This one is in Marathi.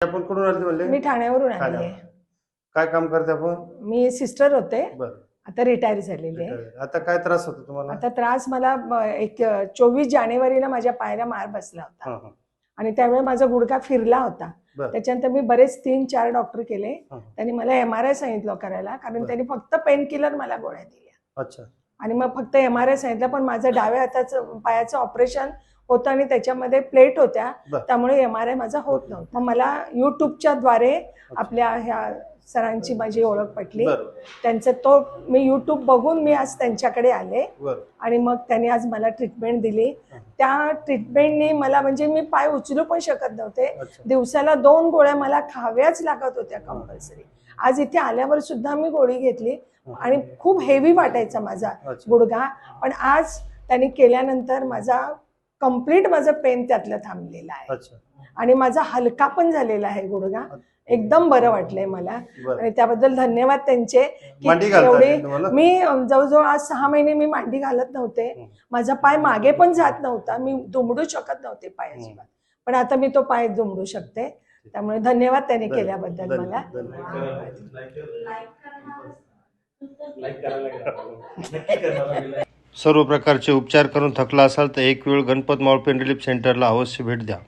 आपण कुठून आले म्हणले? मी ठाण्यावरून आली ठाण्यावर. काय काम करते आपण? मी सिस्टर होते. बर. आता रिटायर झालेली आहे. आता काय त्रास होतो तुम्हाला? आता त्रास मला ब- एक चोवीस जानेवारीला माझ्या पायाला मार बसला होता. हा, हा. आणि त्यावेळी माझा गुडघा फिरला होता. बर. त्याच्यानंतर मी बरेच तीन चार डॉक्टर केले. हा. त्यांनी मला एम आर आय सांगितलं करायला कारण बर. त्यांनी फक्त पेन किलर मला गोळ्या दिल्या. अच्छा. आणि मग फक्त एम आर आय सांगितलं पण माझं डाव्या हाताचं पायाचं ऑपरेशन होतं आणि त्याच्यामध्ये प्लेट होत्या बर. त्यामुळे एम आर आय माझा होत नव्हता. मग मला युट्यूबच्या द्वारे आपल्या ह्या सरांची माझी ओळख पटली. त्यांचं तो मी युट्यूब बघून मी आज त्यांच्याकडे आले. आणि मग त्यांनी आज मला ट्रीटमेंट दिली. त्या ट्रीटमेंटनी मला म्हणजे मी पाय उचलू पण शकत नव्हते. अच्छा. दिवसाला दोन गोळ्या मला खाव्याच लागत होत्या कंपल्सरी आज इथे आल्यावर सुद्धा मी गोळी घेतली. आणि खूप हेवी वाटायचा माझा अच्छा. गुडघा. पण आज त्यांनी केल्यानंतर माझा कंप्लीट माझं पेन त्यातलं थांबलेलं आहे. अच्छा. आणि माझा हलका पण झालेला आहे गुडघा. एकदम बरं वाटलंय मला. आणि त्याबद्दल धन्यवाद त्यांचे की एवढे मी जवळजवळ आज सहा महिने मी मांडी घालत नव्हते. माझा पाय मागे पण जात नव्हता. मी दुमडू शकत नव्हते पाय अजिबात. पण आता मी तो पाय दुमडू शकते. त्यामुळे धन्यवाद त्यांनी केल्याबद्दल मला. धन्यवाद. सर्व प्रकारचे उपचार करून थकला असाल तर एक वेळ गणपत मॉल पेंडलिप सेंटरला अवश्य भेट द्या.